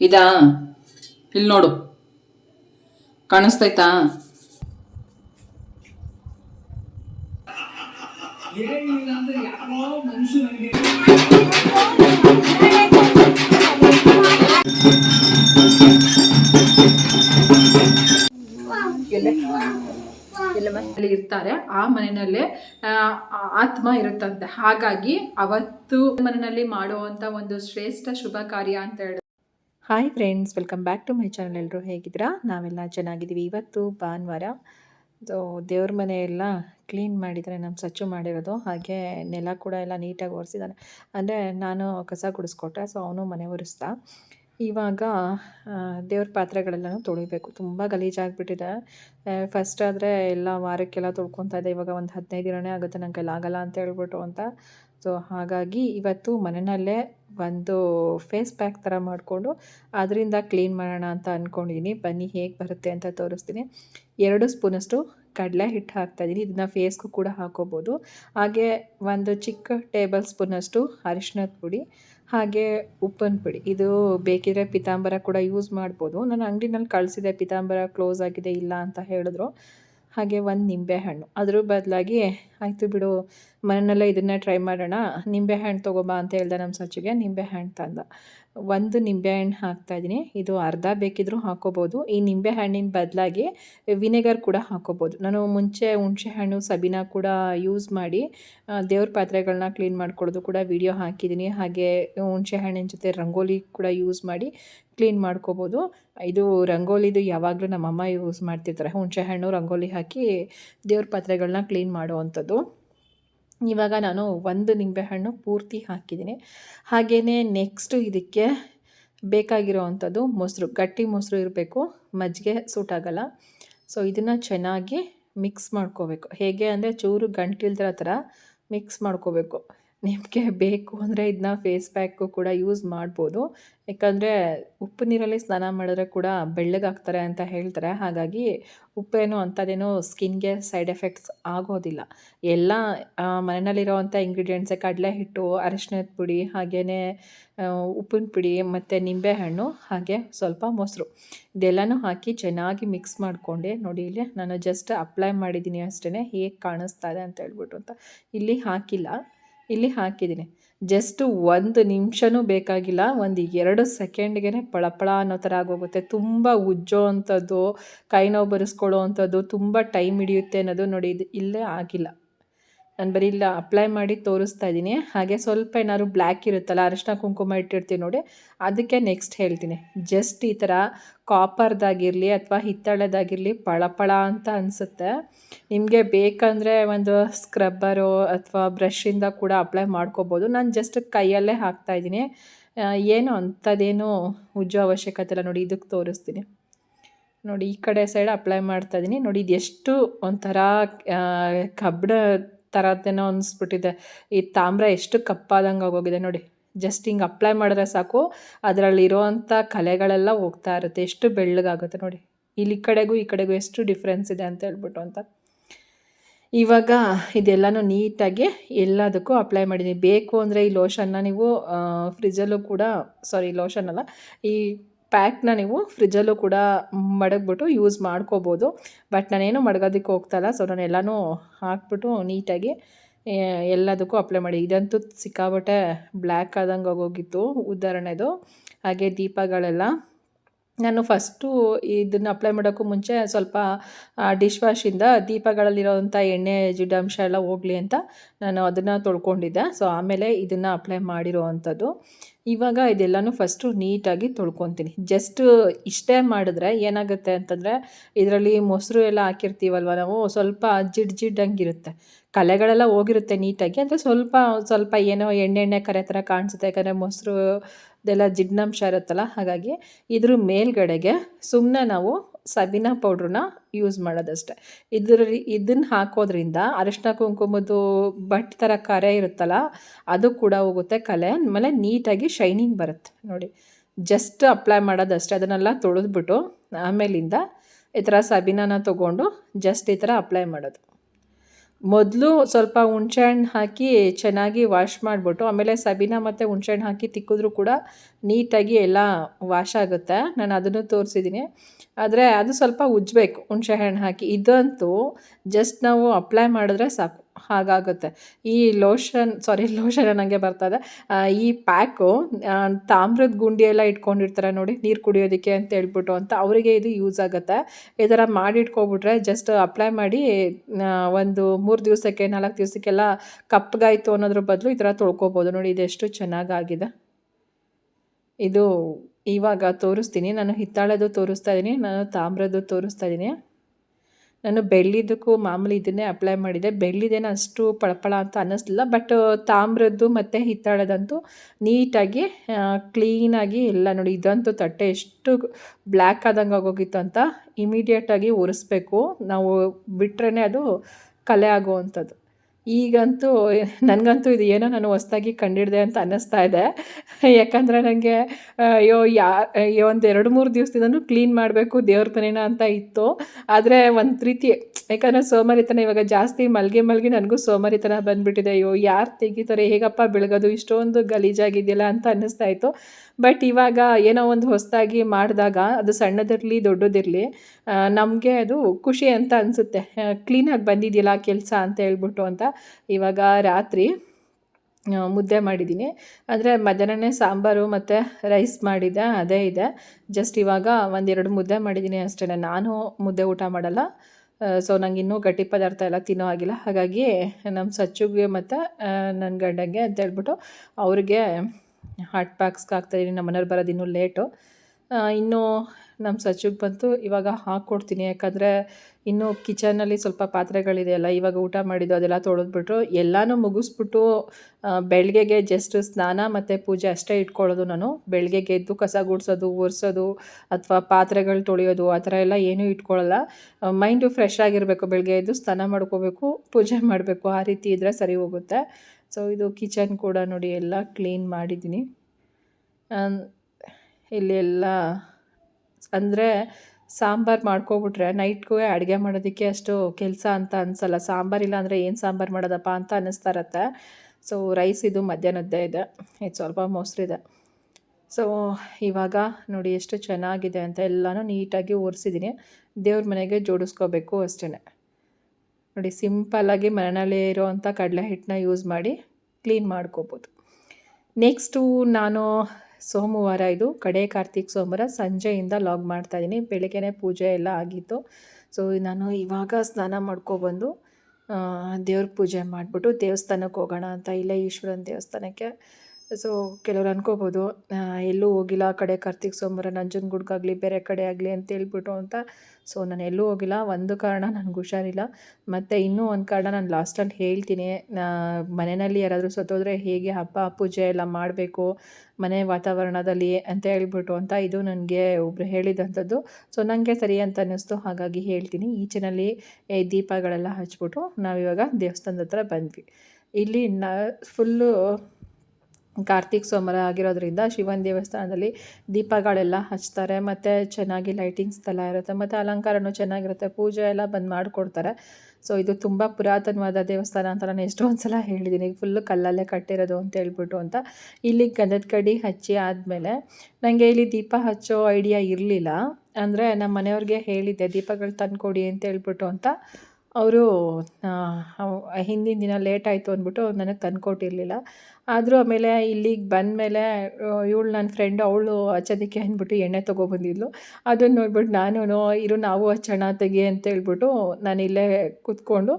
ಇದಾ? ಇಲ್ಲಿ ನೋಡು. ಕಾಣಿಸ್ತೈತಾ? ಇರ್ತಾರೆ. ಆ ಮನೆಯಲ್ಲೇ ಆತ್ಮ ಇರುತ್ತಂತೆ. ಹಾಗಾಗಿ ಅವತ್ತು ಮನೆಯಲ್ಲಿ ಮಾಡುವಂತ ಒಂದು ಶ್ರೇಷ್ಠ ಶುಭ ಕಾರ್ಯ ಅಂತ ಹೇಳಿ hi friends welcome back to my channel ಎಲ್ಲರೂ ಹೇಗಿದ್ದೀರಾ? ನಾವೆಲ್ಲ ಚೆನ್ನಾಗಿದ್ದೀವಿ. ಇವತ್ತು ಭಾನುವಾರ. ಸೊ ದೇವ್ರ ಮನೆ ಎಲ್ಲ ಕ್ಲೀನ್ ಮಾಡಿದರೆ ನಮ್ಮ ಸಚ್ಚು ಮಾಡಿರೋದು. ಹಾಗೆ ನೆಲ ಕೂಡ ಎಲ್ಲ ನೀಟಾಗಿ ಒರೆಸಿದ್ದಾನೆ ಅಂದರೆ ನಾನು ಕಸ ಗುಡಿಸ್ಕೊಟ್ಟೆ ಸೊ ಅವನು ಮನೆ ಒರೆಸ್ತಾ ಇವಾಗ ದೇವ್ರ ಪಾತ್ರೆಗಳೆಲ್ಲನೂ ತೊಳಿಬೇಕು. ತುಂಬ ಗಲೀಜಾಗಿಬಿಟ್ಟಿದೆ. ಫಸ್ಟ್ ಆದರೆ ಎಲ್ಲ ವಾರಕ್ಕೆಲ್ಲ ತೊಳ್ಕೊತಾ ಇದೆ ಇವಾಗ ಒಂದು ಹದಿನೈದು ದಿನನೇ ಆಗುತ್ತೆ. ನನ್ನ ಕೈಲಿ ಆಗಲ್ಲ ಅಂತ ಹೇಳ್ಬಿಟ್ಟು ಅಂತ. ಸೊ ಹಾಗಾಗಿ ಇವತ್ತು ಮನೆಯಲ್ಲೇ ಒಂದು ಫೇಸ್ ಪ್ಯಾಕ್ ಥರ ಮಾಡಿಕೊಂಡು ಅದರಿಂದ ಕ್ಲೀನ್ ಮಾಡೋಣ ಅಂತ ಅಂದ್ಕೊಂಡಿದ್ದೀನಿ ಬನ್ನಿ ಹೇಗೆ ಬರುತ್ತೆ ಅಂತ ತೋರಿಸ್ತೀನಿ. ಎರಡು ಸ್ಪೂನಷ್ಟು ಕಡಲೆ ಹಿಟ್ಟು ಹಾಕ್ತಾಯಿದ್ದೀನಿ ಇದನ್ನ ಫೇಸ್ಗೂ ಕೂಡ ಹಾಕೋಬೋದು. ಹಾಗೆ ಒಂದು ಚಿಕ್ಕ ಟೇಬಲ್ ಸ್ಪೂನಷ್ಟು ಅರಿಶಿನದ ಪುಡಿ, ಹಾಗೆ ಉಪ್ಪಿನ ಪುಡಿ. ಇದು ಬೇಕಿದ್ರೆ ಪಿತಾಂಬರ ಕೂಡ ಯೂಸ್ ಮಾಡ್ಬೋದು. ನಾನು ಅಂಗಡಿನಲ್ಲಿ ಕಳಿಸಿದೆ. ಪಿತಾಂಬರ ಕ್ಲೋಸ್ ಆಗಿದೆ ಇಲ್ಲ ಅಂತ ಹೇಳಿದ್ರು. ಹಾಗೆ ಒಂದು ನಿಂಬೆಹಣ್ಣು ಅದ್ರ ಬದಲಾಗಿ ಆಯಿತು ಬಿಡು, ಮನೆಯಲ್ಲೇ ಇದನ್ನೇ ಟ್ರೈ ಮಾಡೋಣ. ನಿಂಬೆಹಣ್ಣು ತೊಗೊಬಾ ಅಂತ ಹೇಳ್ದೆ ನಮ್ಮ ಸಚ್ಚಿಗೆ ನಿಂಬೆಹಣ್ಣು ತಂದ. ಒಂದು ನಿಂಬೆಹಣ್ಣು ಹಾಕ್ತಾಯಿದ್ದೀನಿ ಇದು ಅರ್ಧ ಬೇಕಿದ್ದರೂ ಹಾಕೋಬೋದು. ಈ ನಿಂಬೆಹಣ್ಣಿನ ಬದಲಾಗಿ ವಿನೆಗರ್ ಕೂಡ ಹಾಕೋಬೋದು. ನಾನು ಮುಂಚೆ ಹುಣಸೆಹಣ್ಣು ಸಬೀನ ಕೂಡ ಯೂಸ್ ಮಾಡಿ ದೇವ್ರ ಪಾತ್ರೆಗಳನ್ನ ಕ್ಲೀನ್ ಮಾಡ್ಕೊಳ್ಳೋದು ಕೂಡ ವಿಡಿಯೋ ಹಾಕಿದ್ದೀನಿ ಹಾಗೆ ಹುಣಸೆಹಣ್ಣಿನ ಜೊತೆ ರಂಗೋಲಿ ಕೂಡ ಯೂಸ್ ಮಾಡಿ ಕ್ಲೀನ್ ಮಾಡ್ಕೋಬೋದು. ಇದು ರಂಗೋಲಿದು ಯಾವಾಗಲೂ ನಮ್ಮಮ್ಮ ಯೂಸ್ ಮಾಡ್ತಿರ್ತಾರೆ. ಹುಣಸೆಹಣ್ಣು ರಂಗೋಲಿ ಹಾಕಿ ದೇವ್ರ ಪಾತ್ರೆಗಳನ್ನ ಕ್ಲೀನ್ ಮಾಡುವಂಥದ್ದು. ಇವಾಗ ನಾನು ಒಂದು ನಿಂಬೆಹಣ್ಣು ಪೂರ್ತಿ ಹಾಕಿದ್ದೀನಿ. ಹಾಗೆಯೇ ನೆಕ್ಸ್ಟು ಇದಕ್ಕೆ ಬೇಕಾಗಿರೋ ಅಂಥದ್ದು ಮೊಸರು, ಗಟ್ಟಿ ಮೊಸರು ಇರಬೇಕು, ಮಜ್ಜಿಗೆ ಸೂಟ್ ಆಗಲ್ಲ ಸೊ ಇದನ್ನು ಚೆನ್ನಾಗಿ ಮಿಕ್ಸ್ ಮಾಡ್ಕೋಬೇಕು. ಹೇಗೆ ಅಂದರೆ ಚೂರು ಗಂಟಿಲ್ದಿರೋ ಥರ ಮಿಕ್ಸ್ ಮಾಡ್ಕೋಬೇಕು. ನಿಮಗೆ ಬೇಕು ಅಂದರೆ ಇದನ್ನ ಫೇಸ್ ಪ್ಯಾಕು ಕೂಡ ಯೂಸ್ ಮಾಡ್ಬೋದು. ಯಾಕಂದರೆ ಉಪ್ಪು ನೀರಲ್ಲಿ ಸ್ನಾನ ಮಾಡಿದ್ರೆ ಕೂಡ ಬೆಳ್ಳಗಾಗ್ತಾರೆ ಅಂತ ಹೇಳ್ತಾರೆ. ಹಾಗಾಗಿ ಉಪ್ಪೇನು ಅಂಥದ್ದೇನೋ ಸ್ಕಿನ್ಗೆ ಸೈಡ್ ಎಫೆಕ್ಟ್ಸ್ ಆಗೋದಿಲ್ಲ. ಎಲ್ಲ ಮನೆಯಲ್ಲಿರೋವಂಥ ಇಂಗ್ರೀಡಿಯೆಂಟ್ಸೆ ಕಡಲೆ ಹಿಟ್ಟು, ಅರಿಶಿನದ ಪುಡಿ ಹಾಗೆಯೇ ಉಪ್ಪಿನ ಪುಡಿ ಮತ್ತು ನಿಂಬೆಹಣ್ಣು, ಹಾಗೆ ಸ್ವಲ್ಪ ಮೊಸರು. ಇದೆಲ್ಲನೂ ಹಾಕಿ ಚೆನ್ನಾಗಿ ಮಿಕ್ಸ್ ಮಾಡಿಕೊಂಡೆ. ನೋಡಿ ಇಲ್ಲಿ ನಾನು ಜಸ್ಟ್ ಅಪ್ಲೈ ಮಾಡಿದ್ದೀನಿ ಅಷ್ಟೇ ಹೇಗೆ ಕಾಣಿಸ್ತಾ ಇದೆ ಅಂತ ಹೇಳ್ಬಿಟ್ಟು ಅಂತ ಇಲ್ಲಿ ಹಾಕಿಲ್ಲ. ಇಲ್ಲಿ ಹಾಕಿದ್ದೀನಿ. ಜಸ್ಟ್ ಒಂದು ನಿಮಿಷನೂ ಬೇಕಾಗಿಲ್ಲ, ಒಂದು ಎರಡು ಸೆಕೆಂಡ್ಗೆ ಪಳಪಳ ಅನ್ನೋ ಥರ ಆಗೋಗುತ್ತೆ. ತುಂಬ ಉಜ್ಜೋ ಅಂಥದ್ದು ಕೈ ನೋವು ಬರೆಸ್ಕೊಳ್ಳೋ ಅಂಥದ್ದು ತುಂಬ ಟೈಮ್ ಹಿಡಿಯುತ್ತೆ ಅನ್ನೋದು ನೋಡಿ, ಇದು ಇಲ್ಲೇ ಆಗಿಲ್ಲ. ನಾನು ಬರೀ ಇಲ್ಲ ಅಪ್ಲೈ ಮಾಡಿ ತೋರಿಸ್ತಾ ಇದ್ದೀನಿ. ಹಾಗೆ ಸ್ವಲ್ಪ ಏನಾದ್ರು ಬ್ಲ್ಯಾಕ್ ಇರುತ್ತಲ್ಲ ಅರಿಶಿನ ಕುಂಕುಮ ಇಟ್ಟಿರ್ತೀವಿ ನೋಡಿ, ಅದಕ್ಕೆ ನೆಕ್ಸ್ಟ್ ಹೇಳ್ತೀನಿ. ಜಸ್ಟ್ ಈ ಥರ ಕಾಪರ್ದಾಗಿರಲಿ ಅಥವಾ ಹಿತ್ತಾಳೆದಾಗಿರಲಿ ಪಳಪಳ ಅಂತ ಅನಿಸುತ್ತೆ. ನಿಮಗೆ ಬೇಕಂದರೆ ಒಂದು ಸ್ಕ್ರಬ್ಬರು ಅಥವಾ ಬ್ರಷಿಂದ ಕೂಡ ಅಪ್ಲೈ ಮಾಡ್ಕೋಬೋದು. ನಾನು ಜಸ್ಟ್ ಕೈಯಲ್ಲೇ ಹಾಕ್ತಾಯಿದ್ದೀನಿ ಏನು ಅಂಥದ್ದೇನು ಉಜ್ಜೋ ಅವಶ್ಯಕತೆ ಇಲ್ಲ ನೋಡಿ, ಇದಕ್ಕೆ ತೋರಿಸ್ತೀನಿ. ನೋಡಿ, ಈ ಕಡೆ ಸೈಡ್ ಅಪ್ಲೈ ಮಾಡ್ತಾ ಇದ್ದೀನಿ. ನೋಡಿ, ಇದು ಎಷ್ಟು ಒಂಥರ ಕಬ್ಬಿಣ ಥರದ್ದೇನೋ ಅನಿಸ್ಬಿಟ್ಟಿದೆ ಈ ತಾಮ್ರ ಎಷ್ಟು ಕಪ್ಪಾದಂಗೆ ಆಗೋಗಿದೆ ನೋಡಿ. ಜಸ್ಟ್ ಹಿಂಗೆ ಅಪ್ಲೈ ಮಾಡಿದ್ರೆ ಸಾಕು. ಅದರಲ್ಲಿರೋವಂಥ ಕಲೆಗಳೆಲ್ಲ ಹೋಗ್ತಾ ಇರುತ್ತೆ. ಎಷ್ಟು ಬೆಳ್ಳಗಾಗುತ್ತೆ ನೋಡಿ. ಇಲ್ಲಿ ಈ ಕಡೆಗೂ ಈ ಕಡೆಗೂ ಎಷ್ಟು ಡಿಫ್ರೆನ್ಸ್ ಇದೆ ಅಂತ ಹೇಳ್ಬಿಟ್ಟು ಅಂತ. ಇವಾಗ ಇದೆಲ್ಲನೂ ನೀಟಾಗಿ ಎಲ್ಲದಕ್ಕೂ ಅಪ್ಲೈ ಮಾಡಿದ್ದೀನಿ. ಬೇಕು ಅಂದರೆ ಈ ಲೋಷನ್ನ ನೀವು ಫ್ರಿಜ್ಜಲ್ಲೂ ಕೂಡ ಸಾರಿ ಲೋಷನ್ ಅಲ್ಲ, ಈ ಪ್ಯಾಕ್ನ ನೀವು ಫ್ರಿಜ್ಜಲ್ಲೂ ಕೂಡ ಮಡಗ್ಬಿಟ್ಟು ಯೂಸ್ ಮಾಡ್ಕೋಬೋದು. ಬಟ್ ನಾನೇನು ಮಡಗೋದಕ್ಕೆ ಹೋಗ್ತಾಯಿಲ್ಲ ಸೊ, ನಾನು ಎಲ್ಲನೂ ಹಾಕ್ಬಿಟ್ಟು ನೀಟಾಗಿ ಎಲ್ಲದಕ್ಕೂ ಅಪ್ಲೈ ಮಾಡಿ. ಇದಂತೂ ಸಿಕ್ಕಾಬಟ್ಟೆ ಬ್ಲ್ಯಾಕ್ ಆದಂಗೆ ಆಗೋಗಿತ್ತು. ಉದಾಹರಣೆದು, ಹಾಗೆ ದೀಪಗಳೆಲ್ಲ. ನಾನು ಫಸ್ಟು ಇದನ್ನು ಅಪ್ಲೈ ಮಾಡೋಕ್ಕೂ ಮುಂಚೆ ಸ್ವಲ್ಪ ಡಿಶ್ ವಾಶಿಂದ ದೀಪಗಳಲ್ಲಿರೋವಂಥ ಎಣ್ಣೆ, ಜಿಡ್ಡಾಂಶ ಎಲ್ಲ ಹೋಗಲಿ ಅಂತ ನಾನು ಅದನ್ನು ತೊಳ್ಕೊಂಡಿದ್ದೆ. ಸೊ, ಆಮೇಲೆ ಇದನ್ನು ಅಪ್ಲೈ ಮಾಡಿರೋ ಇವಾಗ ಇದೆಲ್ಲನೂ ಫಸ್ಟು ನೀಟಾಗಿ ತೊಳ್ಕೊತೀನಿ. ಜಸ್ಟ್ ಇಷ್ಟೇ ಮಾಡಿದ್ರೆ ಏನಾಗುತ್ತೆ ಅಂತಂದರೆ, ಇದರಲ್ಲಿ ಮೊಸರು ಎಲ್ಲ ಹಾಕಿರ್ತೀವಲ್ವ ನಾವು, ಸ್ವಲ್ಪ ಜಿಡ್ ಜಿಡ್ಡಂಗಿರುತ್ತೆ. ಕಲೆಗಳೆಲ್ಲ ಹೋಗಿರುತ್ತೆ ನೀಟಾಗಿ, ಅಂದರೆ ಸ್ವಲ್ಪ ಸ್ವಲ್ಪ ಏನೋ ಎಣ್ಣೆ ಎಣ್ಣೆ ಕರೆ ಥರ ಕಾಣಿಸುತ್ತೆ, ಯಾಕಂದರೆ ಮೊಸರು ಇದೆಲ್ಲ ಜಿಡ್ನಾಂಶ ಇರುತ್ತಲ್ಲ, ಹಾಗಾಗಿ ಇದ್ರ ಮೇಲ್ಗಡೆಗೆ ಸುಮ್ಮನೆ ನಾವು ಸಬೀನ ಪೌಡ್ರನ್ನ ಯೂಸ್ ಮಾಡೋದಷ್ಟೆ. ಇದರಲ್ಲಿ ಇದನ್ನು ಹಾಕೋದ್ರಿಂದ ಅರಿಶಿನ ಕುಂಕುಮದ್ದು ಬಟ್ ಥರ ಕರೆ ಇರುತ್ತಲ್ಲ, ಅದು ಕೂಡ ಹೋಗುತ್ತೆ ಕಲೆ. ಆಮೇಲೆ ನೀಟಾಗಿ ಶೈನಿಂಗ್ ಬರುತ್ತೆ ನೋಡಿ. ಜಸ್ಟ್ ಅಪ್ಲೈ ಮಾಡೋದಷ್ಟೇ, ಅದನ್ನೆಲ್ಲ ತೊಳೆದ್ಬಿಟ್ಟು ಆಮೇಲಿಂದ ಈ ಥರ ಸಬೀನಾನ ತೊಗೊಂಡು ಜಸ್ಟ್ ಈ ಥರ ಅಪ್ಲೈ ಮಾಡೋದು. ಮೊದಲು ಸ್ವಲ್ಪ ಹುಣ್ಸೆಹಣ್ಣು ಹಾಕಿ ಚೆನ್ನಾಗಿ ವಾಶ್ ಮಾಡಿಬಿಟ್ಟು, ಆಮೇಲೆ ಸಬೀನಾ ಮತ್ತು ಹುಣ್ಸೆಹಣ್ಣು ಹಾಕಿ ತಿಕ್ಕಿದ್ರೂ ಕೂಡ ನೀಟಾಗಿ ಎಲ್ಲ ವಾಶ್ ಆಗುತ್ತೆ. ನಾನು ಅದನ್ನು ತೋರಿಸಿದ್ದೀನಿ ಆದರೆ ಅದು ಸ್ವಲ್ಪ ಉಜ್ಜಬೇಕು, ಹುಣ್ಸೆಹಣ್ಣು ಹಾಕಿ. ಇದಂತೂ ಜಸ್ಟ್ ನಾವು ಅಪ್ಲೈ ಮಾಡಿದ್ರೆ ಸಾಕು. ಹಾಗಾಗುತ್ತೆ. ಈ ಲೋಷನ್ ಸಾರಿ ಲೋಷನ್ ನನಗೆ ಬರ್ತದೆ ಈ ಪ್ಯಾಕು ತಾಮ್ರದ ಗುಂಡಿ ಎಲ್ಲ ಇಟ್ಕೊಂಡಿರ್ತಾರೆ ನೋಡಿ, ನೀರು ಕುಡಿಯೋದಕ್ಕೆ ಅಂತ ಹೇಳ್ಬಿಟ್ಟು ಅಂತ ಅವರಿಗೆ ಇದು ಯೂಸ್ ಆಗುತ್ತೆ. ಈ ಥರ ಮಾಡಿ ಇಟ್ಕೊಬಿಟ್ರೆ ಜಸ್ಟ್ ಅಪ್ಲೈ ಮಾಡಿ ಒಂದು ಮೂರು ದಿವಸಕ್ಕೆ, ನಾಲ್ಕು ದಿವಸಕ್ಕೆಲ್ಲ ಕಪ್ಪಗಾಯಿತು ಅನ್ನೋದ್ರ ಬದಲು ಈ ಥರ ತೊಳ್ಕೊಬೋದು. ನೋಡಿ, ಇದೆಷ್ಟು ಚೆನ್ನಾಗಾಗಿದೆ. ಇದು ಇವಾಗ ತೋರಿಸ್ತೀನಿ. ನಾನು ಹಿತ್ತಾಳೆದು ತೋರಿಸ್ತಾ ಇದ್ದೀನಿ ನಾನು ತಾಮ್ರದ್ದು ತೋರಿಸ್ತಾ ಇದ್ದೀನಿ ನಾನು ಬೆಳ್ಳಿದಕ್ಕೂ ಮಾಮೂಲಿ ಇದನ್ನೇ ಅಪ್ಲೈ ಮಾಡಿದೆ. ಬೆಳ್ಳಿದೇನು ಅಷ್ಟು ಪಳಪಳ ಅಂತ ಅನ್ನಿಸ್ಲಿಲ್ಲ ಬಟ್ ತಾಮ್ರದ್ದು ಮತ್ತು ಹಿತ್ತಾಳದಂತೂ ನೀಟಾಗಿ ಕ್ಲೀನಾಗಿ ಎಲ್ಲ ನೋಡಿ, ಇದಂತೂ ತಟ್ಟೆ ಎಷ್ಟು ಬ್ಲ್ಯಾಕ್ ಆದಂಗೆ ಆಗೋಗಿತ್ತು ಅಂತ ಇಮಿಡಿಯೇಟಾಗಿ ಒರೆಸ್ಬೇಕು. ನಾವು ಬಿಟ್ರೇ ಅದು ಕಲೆ ಆಗುವಂಥದ್ದು. ಈಗಂತೂ ನನಗಂತೂ ಇದು ಏನೋ ನಾನು ಹೊಸ್ದಾಗಿ ಕಂಡಿಡಿದೆ ಅಂತ ಅನ್ನಿಸ್ತಾ ಇದೆ. ಯಾಕಂದರೆ ನನಗೆ ಅಯ್ಯೋ, ಯಾ ಒಂದು ಎರಡು ಮೂರು ದಿವಸದಿಂದನೂ ಕ್ಲೀನ್ ಮಾಡಬೇಕು ದೇವ್ರ ಮನೇನ ಅಂತ ಇತ್ತು. ಆದರೆ ಒಂದು ರೀತಿ ಯಾಕಂದರೆ ಸೋಮಾರಿತನ ಇವಾಗ ಜಾಸ್ತಿ ಮಲ್ಗೆ ಮಲ್ಗೆ ನನಗೂ ಸೋಮಾರಿತನ ಬಂದ್ಬಿಟ್ಟಿದೆ. ಅಯ್ಯೋ, ಯಾರು ತೆಗಿತಾರೆ? ಹೇಗಪ್ಪ ಬೆಳಗೋದು? ಇಷ್ಟೊಂದು ಗಲೀಜಾಗಿದೆಯಲ್ಲ ಅಂತ ಅನ್ನಿಸ್ತಾ ಇತ್ತು. ಬಟ್ ಇವಾಗ ಏನೋ ಒಂದು ಹೊಸದಾಗಿ ಮಾಡಿದಾಗ ಅದು ಸಣ್ಣದಿರಲಿ, ದೊಡ್ಡದಿರಲಿ ನಮಗೆ ಅದು ಖುಷಿ ಅಂತ ಅನಿಸುತ್ತೆ. ಕ್ಲೀನಾಗಿ ಬಂದಿದೆಯಲ್ಲ ಕೆಲಸ ಅಂತ ಹೇಳ್ಬಿಟ್ಟು ಅಂತ ಇವಾಗ ರಾತ್ರಿ ಮುದ್ದೆ ಮಾಡಿದ್ದೀನಿ. ಅಂದರೆ ಮಧ್ಯಾಹ್ನನೇ ಸಾಂಬಾರು ಮತ್ತು ರೈಸ್ ಮಾಡಿದ್ದೆ, ಅದೇ ಇದೆ. ಜಸ್ಟ್ ಇವಾಗ ಒಂದೆರಡು ಮುದ್ದೆ ಮಾಡಿದ್ದೀನಿ ಅಷ್ಟೇ ನಾನು ಮುದ್ದೆ ಊಟ ಮಾಡಲ್ಲ. ಸೊ ನಂಗೆ ಇನ್ನೂ ಗಟ್ಟಿ ಪದಾರ್ಥ ಎಲ್ಲ ತಿನ್ನೋ ಆಗಿಲ್ಲ ಹಾಗಾಗಿ ನಮ್ಮ ಸಚ್ಚುಗೆ ಮತ್ತು ನನ್ನ ಗಂಡಂಗೆ ಅಂತ ಹೇಳ್ಬಿಟ್ಟು ಅವ್ರಿಗೆ ಹಾಟ್ ಪ್ಯಾಕ್ಸ್ಗೆ ಹಾಕ್ತಾಯಿದ್ದೀನಿ ನಮ್ಮ ಮನೇಲಿ ಬರೋದು ಇನ್ನೂ ಲೇಟು ಇನ್ನೂ ನಮ್ಮ ಸಚ್ಚುಗೆ ಬಂತು. ಇವಾಗ ಹಾಕ್ಕೊಡ್ತೀನಿ. ಯಾಕಂದರೆ ಇನ್ನು ಕಿಚನಲ್ಲಿ ಸ್ವಲ್ಪ ಪಾತ್ರೆಗಳಿದೆಯಲ್ಲ, ಇವಾಗ ಊಟ ಮಾಡಿದ್ದು ಅದೆಲ್ಲ ತೊಳೆದ್ಬಿಟ್ರು. ಎಲ್ಲನೂ ಮುಗಿಸ್ಬಿಟ್ಟು ಬೆಳಗ್ಗೆಗೆ ಜಸ್ಟ್ ಸ್ನಾನ ಮತ್ತು ಪೂಜೆ ಅಷ್ಟೇ ಇಟ್ಕೊಳ್ಳೋದು ನಾನು. ಬೆಳಗ್ಗೆಗೆ ಎದ್ದು ಕಸ ಗುಡಿಸೋದು, ಒರೆಸೋದು, ಅಥವಾ ಪಾತ್ರೆಗಳು ತೊಳೆಯೋದು, ಆ ಥರ ಎಲ್ಲ ಏನೂ ಇಟ್ಕೊಳ್ಳಲ್ಲ. ಮೈಂಡು ಫ್ರೆಶ್ ಆಗಿರಬೇಕು ಬೆಳಗ್ಗೆ ಎದ್ದು ಸ್ನಾನ ಮಾಡ್ಕೋಬೇಕು, ಪೂಜೆ ಮಾಡಬೇಕು, ಆ ರೀತಿ ಇದ್ದರೆ ಸರಿ ಹೋಗುತ್ತೆ. ಸೊ ಇದು ಕಿಚನ್ ಕೂಡ ನೋಡಿ ಎಲ್ಲ ಕ್ಲೀನ್ ಮಾಡಿದ್ದೀನಿ. ಇಲ್ಲಿ ಎಲ್ಲ, ಅಂದರೆ ಸಾಂಬಾರು ಮಾಡ್ಕೊಬಿಟ್ರೆ ನೈಟ್ಗೂ ಅಡುಗೆ ಮಾಡೋದಕ್ಕೆ ಅಷ್ಟು ಕೆಲಸ ಅಂತ ಅನಿಸಲ್ಲ. ಸಾಂಬಾರಿಲ್ಲ ಅಂದರೆ ಏನು ಸಾಂಬಾರು ಮಾಡೋದಪ್ಪ ಅಂತ ಅನ್ನಿಸ್ತಾ ಇರತ್ತೆ ಸೊ ರೈಸ್ ಇದು ಮಧ್ಯಾಹ್ನದ್ದೇ ಇದೆ. ಇದು ಸ್ವಲ್ಪ ಮೊಸರಿದೆ ಸೊ ಇವಾಗ ನೋಡಿ ಎಷ್ಟು ಚೆನ್ನಾಗಿದೆ ಅಂತ ಎಲ್ಲನೂ ನೀಟಾಗಿ ಒರೆಸಿದ್ದೀನಿ ದೇವ್ರ ಮನೆಗೆ ಜೋಡಿಸ್ಕೋಬೇಕು ಅಷ್ಟೇ ನೋಡಿ ಸಿಂಪಲ್ಲಾಗಿ ಮನೆಯಲ್ಲೇ ಇರೋವಂಥ ಕಡಲೆ ಹಿಟ್ಟನ್ನ ಯೂಸ್ ಮಾಡಿ ಕ್ಲೀನ್ ಮಾಡ್ಕೋಬೋದು. ನೆಕ್ಸ್ಟು ನಾನು ಸೋಮವಾರ ಇದು ಕಡೆ ಕಾರ್ತಿಕ್ ಸೋಮವಾರ ಸಂಜೆಯಿಂದ ಲಾಗ್ ಮಾಡ್ತಾಯಿದ್ದೀನಿ ಬೆಳಗ್ಗೆನೇ ಪೂಜೆ ಎಲ್ಲ ಆಗಿತ್ತು. ಸೊ ನಾನು ಇವಾಗ ಸ್ನಾನ ಮಾಡ್ಕೊಬಂದು ದೇವ್ರ ಪೂಜೆ ಮಾಡಿಬಿಟ್ಟು ದೇವಸ್ಥಾನಕ್ಕೆ ಹೋಗೋಣ ಅಂತ, ಇಲ್ಲೇ ಈಶ್ವರನ ದೇವಸ್ಥಾನಕ್ಕೆ ಸೊ ಕೆಲವ್ರು ಅನ್ಕೋಬೋದು ಎಲ್ಲೂ ಹೋಗಿಲ್ಲ, ಆ ಕಡೆ ಕಾರ್ತಿಕ್ ಸೋಮವಾರ ನಂಜನಗೂಡ್ಗಾಗಲಿ ಬೇರೆ ಕಡೆ ಆಗಲಿ ಅಂತ ಹೇಳ್ಬಿಟ್ಟು ಅಂತ. ಸೊ ನಾನು ಎಲ್ಲೂ ಹೋಗಿಲ್ಲ, ಒಂದು ಕಾರಣ ನನಗೆ ಹುಷಾರಿಲ್ಲ. ಮತ್ತು ಇನ್ನೂ ಒಂದು ಕಾರಣ ನಾನು ಲಾಸ್ಟಲ್ಲಿ ಹೇಳ್ತೀನಿ ಮನೆಯಲ್ಲಿ ಯಾರಾದರೂ ಸತ್ತೋದ್ರೆ ಹೇಗೆ ಹಬ್ಬ, ಪೂಜೆ ಎಲ್ಲ ಮಾಡಬೇಕು, ಮನೆ ವಾತಾವರಣದಲ್ಲಿ ಅಂತ ಹೇಳ್ಬಿಟ್ಟು ಅಂತ ಇದು ನನಗೆ ಒಬ್ಬರು ಹೇಳಿದಂಥದ್ದು. ಸೊ ನನಗೆ ಸರಿ ಅಂತ ಅನ್ನಿಸ್ತು, ಹಾಗಾಗಿ ಹೇಳ್ತೀನಿ. ಈಚಿನಲ್ಲಿ ದೀಪಗಳೆಲ್ಲ ಹಚ್ಬಿಟ್ಟು ನಾವಿವಾಗ ದೇವಸ್ಥಾನದ ಹತ್ರ ಬಂದ್ವಿ. ಇಲ್ಲಿ ನ ಫುಲ್ಲು ಕಾರ್ತಿಕ್ ಸೋಮವಾರ ಆಗಿರೋದ್ರಿಂದ ಶಿವನ ದೇವಸ್ಥಾನದಲ್ಲಿ ದೀಪಗಳೆಲ್ಲ ಹಚ್ತಾರೆ, ಮತ್ತು ಚೆನ್ನಾಗಿ ಲೈಟಿಂಗ್ಸ್ ಎಲ್ಲ ಇರುತ್ತೆ, ಮತ್ತು ಅಲಂಕಾರನೂ ಚೆನ್ನಾಗಿರುತ್ತೆ, ಪೂಜೆ ಎಲ್ಲ ಬಂದು ಮಾಡಿಕೊಡ್ತಾರೆ. ಸೊ ಇದು ತುಂಬ ಪುರಾತನವಾದ ದೇವಸ್ಥಾನ ಅಂತ ನಾನು ಎಷ್ಟೊಂದು ಸಲ ಹೇಳಿದ್ದೀನಿ ಫುಲ್ಲು ಕಲ್ಲಲ್ಲೇ ಕಟ್ಟಿರೋದು ಅಂತ ಹೇಳ್ಬಿಟ್ಟು ಅಂತ. ಇಲ್ಲಿ ಗಂಧದ ಕಡಿ ಹಚ್ಚಿ ಆದಮೇಲೆ ನನಗೆ ಇಲ್ಲಿ ದೀಪ ಹಚ್ಚೋ ಐಡಿಯಾ ಇರಲಿಲ್ಲ. ಅಂದರೆ ನಮ್ಮ ಮನೆಯವ್ರಿಗೆ ಹೇಳಿದ್ದೆ, ದೀಪಗಳು ತಂದುಕೊಡಿ ಅಂತ ಹೇಳ್ಬಿಟ್ಟು ಅಂತ. ಅವರು ಹಿಂದಿನ ದಿನ ಲೇಟ್ ಆಯಿತು ಅಂದ್ಬಿಟ್ಟು ನನಗೆ ತಂದುಕೊಟ್ಟಿರಲಿಲ್ಲ. ಆದರೂ ಆಮೇಲೆ ಇಲ್ಲಿಗೆ ಬಂದಮೇಲೆ ಇವಳು ನನ್ನ ಫ್ರೆಂಡ್ ಅವಳು ಹಚ್ಚೋದಕ್ಕೆ ಅಂದ್ಬಿಟ್ಟು ಎಣ್ಣೆ ತೊಗೊಬಂದಿದ್ಲು. ಅದನ್ನು ನೋಡ್ಬಿಟ್ಟು ನಾನು ಇರು, ನಾವು ಹಚ್ಚೋಣ, ತೆಗಿ ಅಂತ ಹೇಳ್ಬಿಟ್ಟು ನಾನು ಇಲ್ಲೇ ಕೂತ್ಕೊಂಡು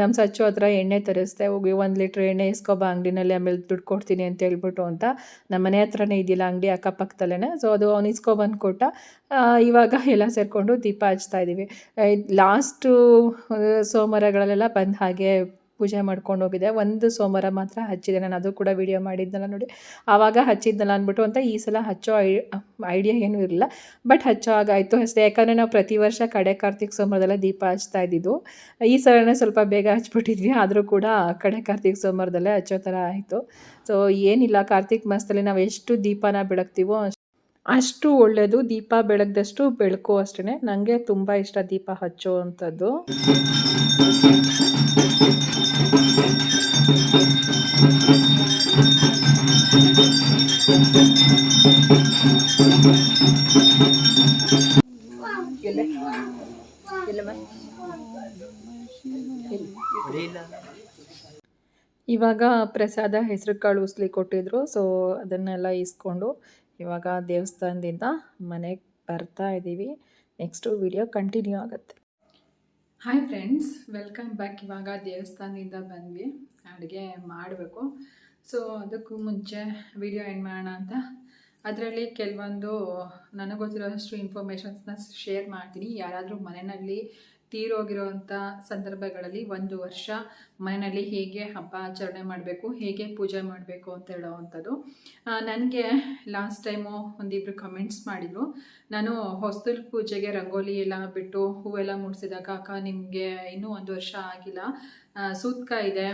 ನಮ್ಮ ಸಚ್ಚು ಹತ್ರ ಎಣ್ಣೆ ತರಿಸ್ದೆ. ಹೋಗಿ ಒಂದು ಲೀಟ್ರ್ ಎಣ್ಣೆ ಇಸ್ಕೊಬ ಅಂಗಡಿನಲ್ಲಿ ಆಮೇಲೆ ದುಡ್ಡು ಕೊಡ್ತೀನಿ ಅಂತ ಹೇಳ್ಬಿಟ್ಟು ಅಂತ ನಮ್ಮ ಮನೆ ಹತ್ರನೇ ಇದೆಯಲ್ಲ ಅಂಗಡಿ ಅಕ್ಕಪಕ್ಕದಲ್ಲೇ ಸೊ, ಅದು ಅವ್ನು ಇಸ್ಕೊಬಂದು ಕೊಟ್ಟ ಇವಾಗ ಎಲ್ಲ ಸೇರಿಕೊಂಡು ದೀಪ ಹಚ್ತಾ ಇದ್ದೀವಿ ಲಾಸ್ಟು ಸೋಮವಾರಗಳಲ್ಲೆಲ್ಲ ಬಂದು ಹಾಗೆ ಪೂಜೆ ಮಾಡ್ಕೊಂಡು ಹೋಗಿದ್ದೆ. ಒಂದು ಸೋಮವಾರ ಮಾತ್ರ ಹಚ್ಚಿದೆ ನಾನು. ಅದು ಕೂಡ ವಿಡಿಯೋ ಮಾಡಿದ್ನಲ್ಲ ನೋಡಿ. ಆವಾಗ ಹಚ್ಚಿದ್ನಲ್ಲ ಅಂದ್ಬಿಟ್ಟು ಅಂತ ಈ ಸಲ ಹಚ್ಚೋ ಐ ಐಡಿಯಾ ಏನೂ ಇರಲಿಲ್ಲ. ಬಟ್ ಹಚ್ಚೋ ಆಗಾಯಿತು ಅಷ್ಟೇ. ಯಾಕಂದರೆ ನಾವು ಪ್ರತಿ ವರ್ಷ ಕಡೆ ಕಾರ್ತಿಕ್ ಸೋಮವಾರದಲ್ಲ ದೀಪ ಹಚ್ತಾ ಇದ್ದಿದ್ದು. ಈ ಸಲನೇ ಸ್ವಲ್ಪ ಬೇಗ ಹಚ್ಬಿಟ್ಟಿದ್ವಿ. ಆದರೂ ಕೂಡ ಕಡೆ ಕಾರ್ತಿಕ್ ಸೋಮವಾರದಲ್ಲೇ ಹಚ್ಚೋ ಥರ ಆಯಿತು. ಸೊ ಏನಿಲ್ಲ. ಕಾರ್ತಿಕ್ ಮಾಸದಲ್ಲಿ ನಾವು ಎಷ್ಟು ದೀಪನ ಬೆಳಗ್ತೀವೋ ಅಷ್ಟು ಒಳ್ಳೆಯದು ದೀಪ ಬೆಳಗ್ದಷ್ಟು ಬೆಳಕು ಅಷ್ಟೇ ನನಗೆ ತುಂಬ ಇಷ್ಟ ದೀಪ ಹಚ್ಚುವಂಥದ್ದು ಇವಾಗ ಪ್ರಸಾದ ಹೆಸರು ಕಾಳು ಉಸ್ಲಿ ಕೊಟ್ಟಿದ್ರು ಸೊ ಅದನ್ನೆಲ್ಲ ಇಸ್ಕೊಂಡು ಇವಾಗ ದೇವಸ್ಥಾನದಿಂದ ಮನೆಗೆ ಬರ್ತಾ ಇದ್ದೀವಿ. ನೆಕ್ಸ್ಟು ವಿಡಿಯೋ ಕಂಟಿನ್ಯೂ ಆಗುತ್ತೆ. ಹಾಯ್ ಫ್ರೆಂಡ್ಸ್ ವೆಲ್ಕಮ್ ಬ್ಯಾಕ್ ಇವಾಗ ದೇವಸ್ಥಾನದಿಂದ ಬಂದ್ವಿ. ಅಡುಗೆ ಮಾಡಬೇಕು. ಸೊ ಅದಕ್ಕೂ ಮುಂಚೆ ವಿಡಿಯೋ ಎಂಡ್ ಮಾಡೋಣ ಅಂತ. ಅದರಲ್ಲಿ ಕೆಲವೊಂದು ನನಗೆ ಗೊತ್ತಿರೋಷ್ಟು ಇನ್ಫಾರ್ಮೇಷನ್ಸ್ನ ಶೇರ್ ಮಾಡ್ತೀನಿ. ಯಾರಾದರೂ ಮನೆಯಲ್ಲಿ ತೀರೋಗಿರೋವಂಥ ಸಂದರ್ಭಗಳಲ್ಲಿ ಒಂದು ವರ್ಷ ಮನೆಯಲ್ಲಿ ಹೇಗೆ ಹಬ್ಬ ಆಚರಣೆ ಮಾಡಬೇಕು, ಹೇಗೆ ಪೂಜೆ ಮಾಡಬೇಕು ಅಂತ ಹೇಳೋವಂಥದ್ದು. ನನಗೆ ಲಾಸ್ಟ್ ಟೈಮು ಒಂದಿಬ್ಬರು ಕಮೆಂಟ್ಸ್ ಮಾಡಿದರು. ನಾನು ಹೊಸಲ್ ಪೂಜೆಗೆ ರಂಗೋಲಿ ಎಲ್ಲ ಬಿಟ್ಟು ಹೂವೆಲ್ಲ ಮುಡಿಸಿದಾಗ, ಅಕ್ಕ, ನಿಮಗೆ ಇನ್ನೂ ಒಂದು ವರ್ಷ ಆಗಿಲ್ಲ. ಸೂತ್ಕ ಇದೆ.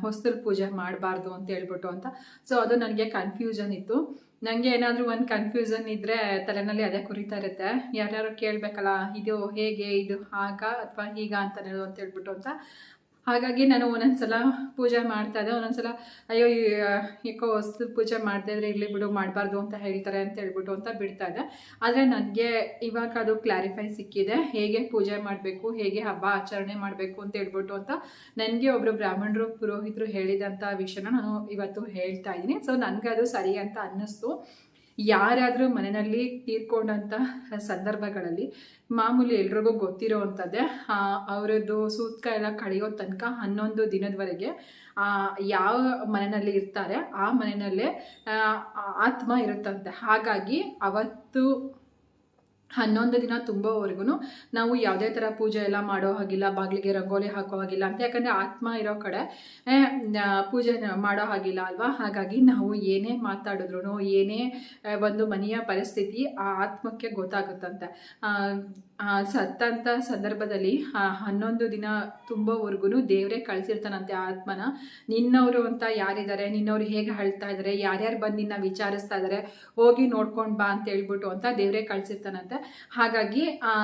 ಹೊಸಲ್ ಪೂಜೆ ಮಾಡಬಾರ್ದು ಅಂತ ಹೇಳ್ಬಿಟ್ಟು ಅಂತ. ಸೊ ಅದು ನನಗೆ ಕನ್ಫ್ಯೂಷನ್ ಇತ್ತು. ನನಗೆ ಏನಾದರೂ ಒಂದು ಕನ್ಫ್ಯೂಷನ್ ಇದ್ದರೆ ತಲೆನಲ್ಲಿ ಅದೇ ಕುರಿತಾ ಇರುತ್ತೆ. ಯಾರ್ಯಾರು ಕೇಳಬೇಕಲ್ಲ, ಇದು ಹೇಗೆ, ಇದು ಆಗ ಅಥವಾ ಹೀಗ ಅಂತ ಹೇಳ್ಬಿಟ್ಟು ಅಂತ ಹಾಗಾಗಿ ನಾನು ಒಂದೊಂದ್ಸಲ ಪೂಜೆ ಮಾಡ್ತಾ ಇದ್ದೆ. ಒಂದೊಂದ್ಸಲ, ಅಯ್ಯೋ ಯಾಕೋ ಹೊಸ್ತು ಪೂಜೆ ಮಾಡದೇ ಇದ್ರೆ ಇರಲಿ ಬಿಡು, ಮಾಡಬಾರ್ದು ಅಂತ ಹೇಳ್ತಾರೆ ಅಂತ ಹೇಳ್ಬಿಟ್ಟು ಅಂತ ಬಿಡ್ತಾ ಇದ್ದೆ. ಆದರೆ ನನಗೆ ಇವಾಗ ಅದು ಕ್ಲಾರಿಫೈ ಸಿಕ್ಕಿದೆ. ಹೇಗೆ ಪೂಜೆ ಮಾಡಬೇಕು, ಹೇಗೆ ಹಬ್ಬ ಆಚರಣೆ ಮಾಡಬೇಕು ಅಂತ ಹೇಳ್ಬಿಟ್ಟು ಅಂತ ನನಗೆ ಒಬ್ಬರು ಬ್ರಾಹ್ಮಣರು, ಪುರೋಹಿತರು ಹೇಳಿದಂಥ ವಿಷಯನ ನಾನು ಇವತ್ತು ಹೇಳ್ತಾ ಇದ್ದೀನಿ. ಸೊ ನನಗೆ ಅದು ಸರಿ ಅಂತ ಅನ್ನಿಸ್ತು. ಯಾರಾದರೂ ಮನೆಯಲ್ಲಿ ತೀರ್ಕೊಂಡಂಥ ಸಂದರ್ಭಗಳಲ್ಲಿ ಮಾಮೂಲಿ ಎಲ್ರಿಗೂ ಗೊತ್ತಿರೋ ಅಂಥದ್ದೇ ಅವರದ್ದು ಸೂತ್ಕ ಎಲ್ಲ ಕಳೆಯೋ ತನಕ ಹನ್ನೊಂದು ದಿನದವರೆಗೆ ಯಾವ ಮನೆಯಲ್ಲಿ ಇರ್ತಾರೆ, ಆ ಮನೆಯಲ್ಲೇ ಆತ್ಮ ಇರುತ್ತಂತೆ. ಹಾಗಾಗಿ ಅವತ್ತು ಹನ್ನೊಂದು ದಿನ ತುಂಬೋವರೆಗೂ ನಾವು ಯಾವುದೇ ಥರ ಪೂಜೆ ಎಲ್ಲ ಮಾಡೋ ಹಾಗಿಲ್ಲ, ಬಾಗಿಲಿಗೆ ರಂಗೋಲಿ ಹಾಕೋ ಹಾಗಿಲ್ಲ ಅಂತ. ಯಾಕಂದರೆ ಆತ್ಮ ಇರೋ ಕಡೆ ಪೂಜೆ ಮಾಡೋ ಹಾಗಿಲ್ಲ ಅಲ್ವಾ? ಹಾಗಾಗಿ ನಾವು ಏನೇ ಮಾತಾಡಿದ್ರು ಏನೇ ಒಂದು ಮನೆಯ ಪರಿಸ್ಥಿತಿ ಆ ಆತ್ಮಕ್ಕೆ ಗೊತ್ತಾಗುತ್ತಂತೆ. ಸತ್ತಂಥ ಸಂದರ್ಭದಲ್ಲಿ ಹನ್ನೊಂದು ದಿನ ತುಂಬೋವರೆಗೂ ದೇವರೇ ಕಳಿಸಿರ್ತಾನಂತೆ ಆತ್ಮನ. ನಿನ್ನವರು ಅಂತ ಯಾರಿದ್ದಾರೆ, ನಿನ್ನವರು ಹೇಗೆ ಅಳ್ತಾ ಇದ್ದಾರೆ, ಯಾರ್ಯಾರು ಬಂದು ನಿನ್ನ ವಿಚಾರಿಸ್ತಾ ಇದ್ದಾರೆ, ಹೋಗಿ ನೋಡ್ಕೊಂಡು ಬಾ ಅಂತ ಹೇಳ್ಬಿಟ್ಟು ಅಂತ ದೇವರೇ ಕಳಿಸಿರ್ತಾನಂತೆ. ಹಾಗಾಗಿ ಆ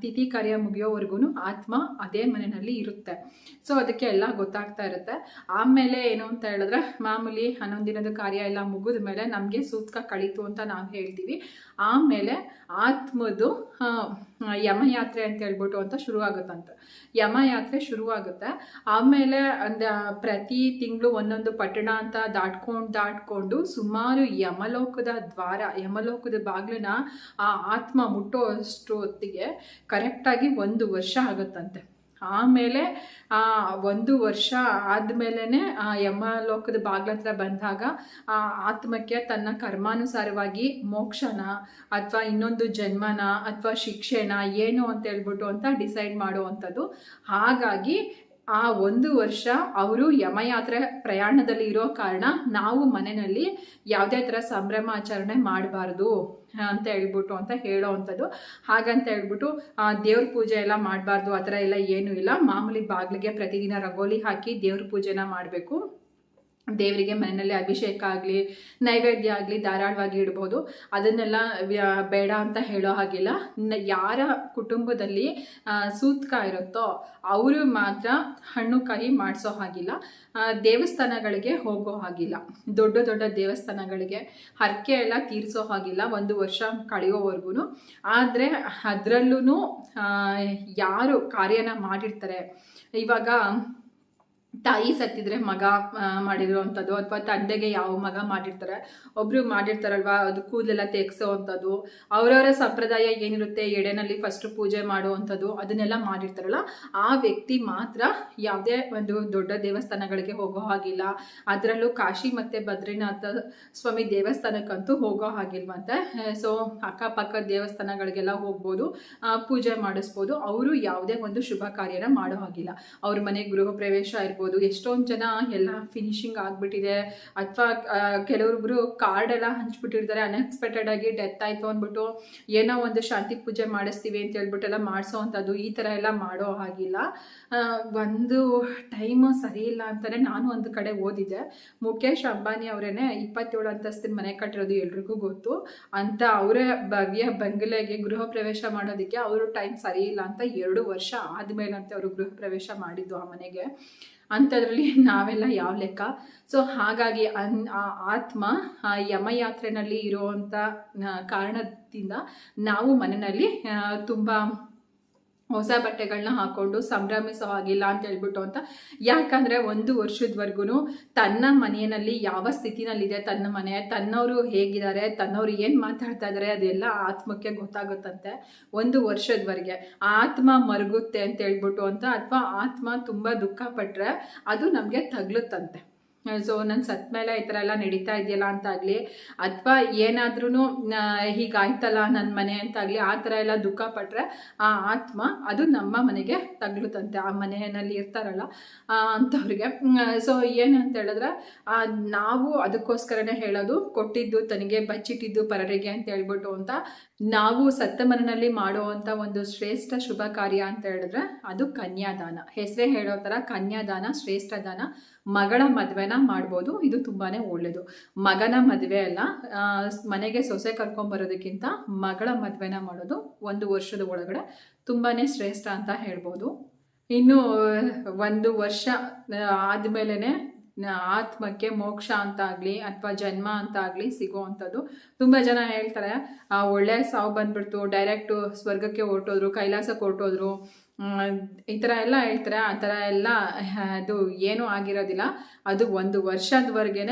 ತಿಥಿ ಕಾರ್ಯ ಮುಗಿಯೋವರೆಗೂ ಆತ್ಮ ಅದೇ ಮನೆಯಲ್ಲಿ ಇರುತ್ತೆ. ಸೊ ಅದಕ್ಕೆ ಎಲ್ಲ ಗೊತ್ತಾಗ್ತಾ ಇರುತ್ತೆ. ಆಮೇಲೆ ಏನು ಅಂತ ಹೇಳಿದ್ರೆ, ಮಾಮೂಲಿ ಹನ್ನೊಂದು ದಿನದ ಕಾರ್ಯ ಎಲ್ಲ ಮುಗಿದ ಮೇಲೆ ನಮಗೆ ಸೂತ್ಕ ಕಳೀತು ಅಂತ ನಾವು ಹೇಳ್ತೀವಿ. ಆಮೇಲೆ ಆತ್ಮದು ಯಮಯಾತ್ರೆ ಅಂತ ಹೇಳ್ಬಿಟ್ಟು ಅಂತ ಶುರುವಾಗುತ್ತಂತೆ. ಯಮಯಾತ್ರೆ ಶುರುವಾಗುತ್ತೆ. ಆಮೇಲೆ ಅಂದ, ಪ್ರತಿ ತಿಂಗಳು ಒಂದೊಂದು ಪಟ್ಟಣ ಅಂತ ದಾಟ್ಕೊಂಡು ದಾಟ್ಕೊಂಡು ಸುಮಾರು ಯಮಲೋಕದ ದ್ವಾರ, ಯಮಲೋಕದ ಬಾಗಿಲನ್ನ ಆ ಆತ್ಮ ಮುಟ್ಟೋ ಅಷ್ಟು ಹೊತ್ತಿಗೆ ಕರೆಕ್ಟಾಗಿ ಒಂದು ವರ್ಷ ಆಗುತ್ತಂತೆ. ಆಮೇಲೆ, ಆ, ಒಂದು ವರ್ಷ ಆದಮೇಲೆ ಆ, ಯಮಲೋಕದ ಬಾಗ್ಲ ಹತ್ರ ಬಂದಾಗ, ಆ, ಆತ್ಮಕ್ಕೆ ತನ್ನ ಕರ್ಮಾನುಸಾರವಾಗಿ ಮೋಕ್ಷನ ಅಥವಾ ಇನ್ನೊಂದು ಜನ್ಮನ ಅಥವಾ ಶಿಕ್ಷೆನ ಏನು ಅಂತ ಹೇಳ್ಬಿಟ್ಟು ಅಂತ ಡಿಸೈಡ್ ಮಾಡುವಂಥದ್ದು. ಹಾಗಾಗಿ ಆ ಒಂದು ವರ್ಷ ಅವರು ಯಮಯಾತ್ರೆ ಪ್ರಯಾಣದಲ್ಲಿ ಇರೋ ಕಾರಣ ನಾವು ಮನೆಯಲ್ಲಿ ಯಾವುದೇ ಥರ ಸಂಭ್ರಮಾಚರಣೆ ಮಾಡಬಾರ್ದು ಅಂತ ಹೇಳ್ಬಿಟ್ಟು ಅಂತ ಹೇಳೋ ಅಂಥದ್ದು. ಹಾಗಂತ ಹೇಳ್ಬಿಟ್ಟು ದೇವ್ರ ಪೂಜೆ ಎಲ್ಲ ಮಾಡಬಾರ್ದು, ಆ ಥರ ಎಲ್ಲ ಏನೂ ಇಲ್ಲ. ಮಾಮೂಲಿ ಬಾಗಿಲಿಗೆ ಪ್ರತಿದಿನ ರಂಗೋಲಿ ಹಾಕಿ ದೇವ್ರ ಪೂಜೆನ ಮಾಡಬೇಕು. ದೇವರಿಗೆ ಮನೆಯಲ್ಲಿ ಅಭಿಷೇಕ ಆಗಲಿ, ನೈವೇದ್ಯ ಆಗಲಿ ಧಾರಾಳವಾಗಿ ಇಡ್ಬೋದು. ಅದನ್ನೆಲ್ಲ ಬೇಡ ಅಂತ ಹೇಳೋ ಹಾಗಿಲ್ಲ. ಯಾರ ಕುಟುಂಬದಲ್ಲಿ ಸೂತ್ಕ ಇರುತ್ತೋ ಅವರು ಮಾತ್ರ ಹಣ್ಣು ಕಾಯಿ ಮಾಡಿಸೋ ಹಾಗಿಲ್ಲ. ದೇವಸ್ಥಾನಗಳಿಗೆ ಹೋಗೋ ಹಾಗಿಲ್ಲ. ದೊಡ್ಡ ದೊಡ್ಡ ದೇವಸ್ಥಾನಗಳಿಗೆ ಹರಕೆ ಎಲ್ಲ ತೀರಿಸೋ ಹಾಗಿಲ್ಲ. ಒಂದು ವರ್ಷ ಕಳೆಯೋವರೆಗೂ ಆದರೆ ಅದರಲ್ಲೂ ಯಾರು ಕಾರ್ಯನ ಮಾಡಿರ್ತಾರೆ. ಇವಾಗ ತಾಯಿ ಸತ್ತಿದ್ರೆ ಮಗ ಮಾಡಿರುವಂಥದ್ದು ಅಥವಾ ತಂದೆಗೆ ಯಾವ ಮಗ ಮಾಡಿರ್ತಾರೆ. ಒಬ್ರು ಮಾಡಿರ್ತಾರಲ್ವಾ, ಅದು ಕೂದಲೆಲ್ಲ ತೆಗ್ಸೋ ಅಂಥದ್ದು. ಅವರವರ ಸಂಪ್ರದಾಯ ಏನಿರುತ್ತೆ, ಎಡೆನಲ್ಲಿ ಫಸ್ಟ್ ಪೂಜೆ ಮಾಡುವಂಥದ್ದು, ಅದನ್ನೆಲ್ಲ ಮಾಡಿರ್ತಾರಲ್ಲ, ಆ ವ್ಯಕ್ತಿ ಮಾತ್ರ ಯಾವುದೇ ಒಂದು ದೊಡ್ಡ ದೇವಸ್ಥಾನಗಳಿಗೆ ಹೋಗೋ ಹಾಗಿಲ್ಲ. ಅದರಲ್ಲೂ ಕಾಶಿ ಮತ್ತು ಬದ್ರಿನಾಥ ಸ್ವಾಮಿ ದೇವಸ್ಥಾನಕ್ಕಂತೂ ಹೋಗೋ ಹಾಗಿಲ್ವಂತೆ. ಸೊ ಅಕ್ಕಪಕ್ಕ ದೇವಸ್ಥಾನಗಳಿಗೆಲ್ಲ ಹೋಗ್ಬೋದು ಪೂಜೆ ಮಾಡಿಸ್ಬೋದು. ಅವರು ಯಾವುದೇ ಒಂದು ಶುಭ ಕಾರ್ಯನ ಮಾಡೋ ಹಾಗಿಲ್ಲ. ಅವ್ರ ಮನೆ ಗೃಹ ಪ್ರವೇಶ ಇರ್ಬೋದು ಆಗಿರ್ಬೋದು ಎಷ್ಟೊಂದು ಜನ ಎಲ್ಲ ಫಿನಿಶಿಂಗ್ ಆಗಿಬಿಟ್ಟಿದೆ. ಅಥವಾ ಕೆಲವೊಬ್ಬರು ಕಾರ್ಡ್ ಎಲ್ಲ ಹಂಚ್ಬಿಟ್ಟಿರ್ತಾರೆ. ಅನ್ಎಕ್ಸ್ಪೆಕ್ಟೆಡ್ ಆಗಿ ಡೆತ್ ಆಯಿತು ಅಂದ್ಬಿಟ್ಟು ಏನೋ ಒಂದು ಶಾಂತಿ ಪೂಜೆ ಮಾಡಿಸ್ತೀವಿ ಅಂತ ಹೇಳ್ಬಿಟ್ಟು ಎಲ್ಲ ಮಾಡಿಸೋ ಅಂಥದ್ದು ಈ ಥರ ಎಲ್ಲ ಮಾಡೋ ಹಾಗಿಲ್ಲ. ಒಂದು ಟೈಮ್ ಸರಿ ಇಲ್ಲ ಅಂತಲೇ ನಾನು ಒಂದು ಕಡೆ ಓದಿದ್ದೆ. ಮುಖೇಶ್ ಅಂಬಾನಿ ಅವರೇನೆ ಇಪ್ಪತ್ತೇಳು ಅಂತಸ್ತಿನ ಮನೆ ಕಟ್ಟಿರೋದು ಎಲ್ರಿಗೂ ಗೊತ್ತು. ಅಂತ ಅವರೇ ಭವ್ಯ ಬಂಗಲೆಗೆ ಗೃಹ ಪ್ರವೇಶ ಮಾಡೋದಕ್ಕೆ ಅವರು ಟೈಮ್ ಸರಿ ಇಲ್ಲ ಅಂತ ಎರಡು ವರ್ಷ ಆದಮೇಲಂತೆ ಅವರು ಗೃಹ ಪ್ರವೇಶ ಮಾಡಿದ್ದು ಆ ಮನೆಗೆ. ಅಂಥದ್ರಲ್ಲಿ ನಾವೆಲ್ಲ ಯಾವ ಲೆಕ್ಕ? ಸೊ ಹಾಗಾಗಿ ಅನ್ ಆ ಆತ್ಮ, ಆ ಯಮಯಾತ್ರೆನಲ್ಲಿ ಇರುವಂಥ ಕಾರಣದಿಂದ ನಾವು ಮನೆಯಲ್ಲಿ ತುಂಬ ಹೊಸ ಬಟ್ಟೆಗಳನ್ನ ಹಾಕೊಂಡು ಸಂಭ್ರಮಿಸೋ ಹಾಗಿಲ್ಲ ಅಂತ ಹೇಳ್ಬಿಟ್ಟು ಅಂತ. ಯಾಕಂದರೆ ಒಂದು ವರ್ಷದವರೆಗೂ ತನ್ನ ಮನೆಯಲ್ಲಿ ಯಾವ ಸ್ಥಿತಿನಲ್ಲಿದೆ ತನ್ನ ಮನೆ, ತನ್ನವರು ಹೇಗಿದ್ದಾರೆ, ತನ್ನವರು ಏನು ಮಾತಾಡ್ತಾ ಇದ್ದಾರೆ ಅದೆಲ್ಲ ಆತ್ಮಕ್ಕೆ ಗೊತ್ತಾಗುತ್ತಂತೆ ಒಂದು ವರ್ಷದವರೆಗೆ. ಆತ್ಮ ಮರುಗುತ್ತೆ ಅಂತ ಹೇಳ್ಬಿಟ್ಟು ಅಂತ, ಅಥವಾ ಆತ್ಮ ತುಂಬ ದುಃಖ ಪಟ್ರೆ ಅದು ನಮಗೆ ತಗ್ಲುತ್ತಂತೆ. ಸೊ ನನ್ನ ಸತ್ ಮೇಲೆ ಈ ಥರ ಎಲ್ಲ ನಡೀತಾ ಇದೆಯಲ್ಲ ಅಂತಾಗಲಿ, ಅಥವಾ ಏನಾದ್ರೂ ಹೀಗಾಯ್ತಲ್ಲ ನನ್ನ ಮನೆ ಅಂತಾಗಲಿ, ಆ ಥರ ಎಲ್ಲ ದುಃಖ ಪಟ್ಟರೆ ಆ ಆತ್ಮ ಅದು ನಮ್ಮ ಮನೆಗೆ ತಗ್ಲುತ್ತಂತೆ. ಆ ಮನೆಯಲ್ಲಿ ಇರ್ತಾರಲ್ಲ ಅಂಥವ್ರಿಗೆ. ಸೊ ಏನಂತ ಹೇಳಿದ್ರೆ ನಾವು ಅದಕ್ಕೋಸ್ಕರನೇ ಹೇಳೋದು, ಕೊಟ್ಟಿದ್ದು ತನಗೆ ಬಚ್ಚಿಟ್ಟಿದ್ದು ಪರರಿಗೆ ಅಂತ ಹೇಳ್ಬಿಟ್ಟು ಅಂತ ನಾವು ಸತ್ತ ಮನೆಯಲ್ಲಿ ಮಾಡುವಂಥ ಒಂದು ಶ್ರೇಷ್ಠ ಶುಭ ಕಾರ್ಯ ಅಂತ ಹೇಳಿದ್ರೆ ಅದು ಕನ್ಯಾದಾನ. ಹೆಸರೇ ಹೇಳೋ ಥರ ಕನ್ಯಾದಾನ, ಶ್ರೇಷ್ಠ ದಾನ. ಮಗಳ ಮದುವೆನ ಮಾಡ್ಬೋದು. ಇದು ತುಂಬಾ ಒಳ್ಳೆಯದು ಮಗನ ಮದುವೆ ಅಲ್ಲ ಮನೆಗೆ ಸೊಸೆ ಕರ್ಕೊಂಬರೋದಕ್ಕಿಂತ ಮಗಳ ಮದುವೆನ ಮಾಡೋದು ಒಂದು ವರ್ಷದ ಒಳಗಡೆ ತುಂಬಾ ಶ್ರೇಷ್ಠ ಅಂತ ಹೇಳ್ಬೋದು. ಇನ್ನು, ಒಂದು ವರ್ಷ ಆದಮೇಲೆ ಆತ್ಮಕ್ಕೆ ಮೋಕ್ಷ ಅಂತ ಆಗಲಿ ಅಥವಾ ಜನ್ಮ ಅಂತ ಆಗಲಿ ಸಿಗೋವಂಥದ್ದು ತುಂಬ ಜನ ಹೇಳ್ತಾರೆ ಒಳ್ಳೆ ಸಾವು ಬಂದ್ಬಿಡ್ತು, ಡೈರೆಕ್ಟು ಸ್ವರ್ಗಕ್ಕೆ ಹೊರಟೋದ್ರು, ಕೈಲಾಸಕ್ಕೆ ಹೊರಟೋದ್ರು ಈ ಥರ ಎಲ್ಲ ಹೇಳ್ತಾರೆ. ಆ ಥರ ಎಲ್ಲ ಅದು ಏನೂ ಆಗಿರೋದಿಲ್ಲ. ಅದು ಒಂದು ವರ್ಷದವರೆಗೆ